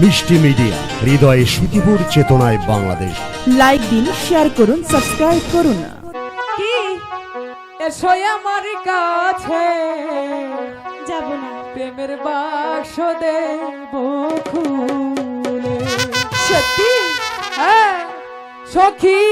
মিষ্টি মিডিয়া হৃদয়ে সুখীপুর চেতনায় বাংলাদেশ। লাইক দিন শেয়ার করুন সাবস্ক্রাইব করুন। কি? এসো আমার কাছে। যাব না। প্রেমের বাক্স দেব খুলে। সত্যি? হ্যাঁ সখী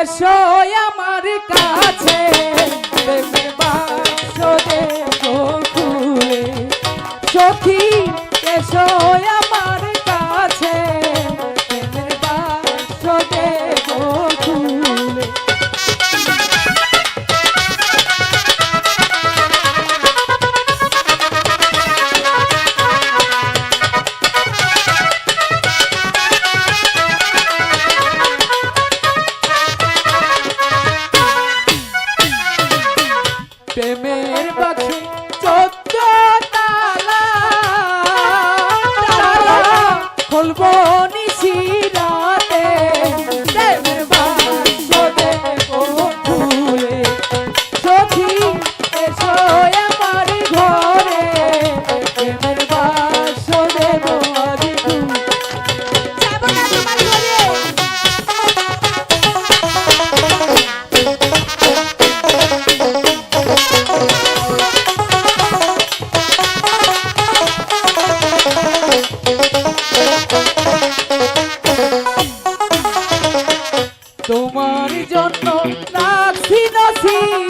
এসো আমার কাছে। বাক্সে চোদ্দ তালা খুলবো নিশিরাতে তোমার জন্য নাচি নসিব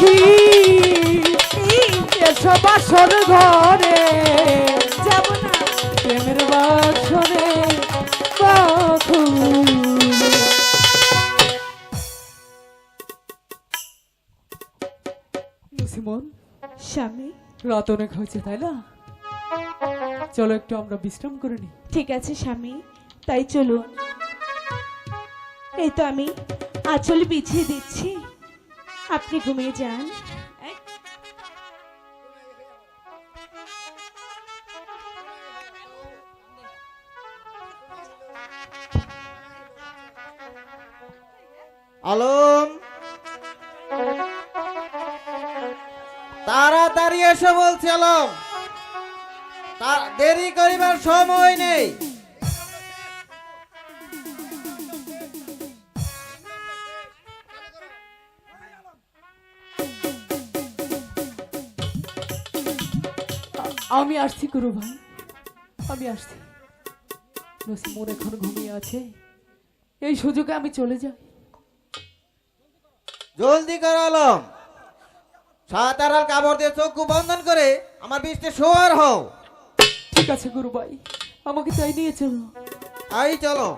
সখী এসো বাসর ঘরে যাব না প্রেমের সিমন স্বামী। রাত অনেক হয়েছে তাই না? চলো একটু আমরা বিশ্রাম করে নিই। ঠিক আছে স্বামী তাই চলুন। এই তো আমি আঁচল বিছিয়ে দিচ্ছি। আপনি ঘুমিয়ে যান। আলম। তাড়াতাড়ি এসে বলছি আলম। দেরি করিবার সময় নেই। আমি আসছি গুরু ভাই। আমি আসছি। নসিমন এখন ঘুমিয়ে আছে। এই সুযোগে আমি চলে যাই। জলদি কর আলম। সাতারাল কাপড় দিয়ে চক্ষু বন্ধন করে আমার বৃষ্টি শোয়ার হও। ঠিক আছে গুরু ভাই। আমাকে তাই নিয়ে চলো। আই চলো।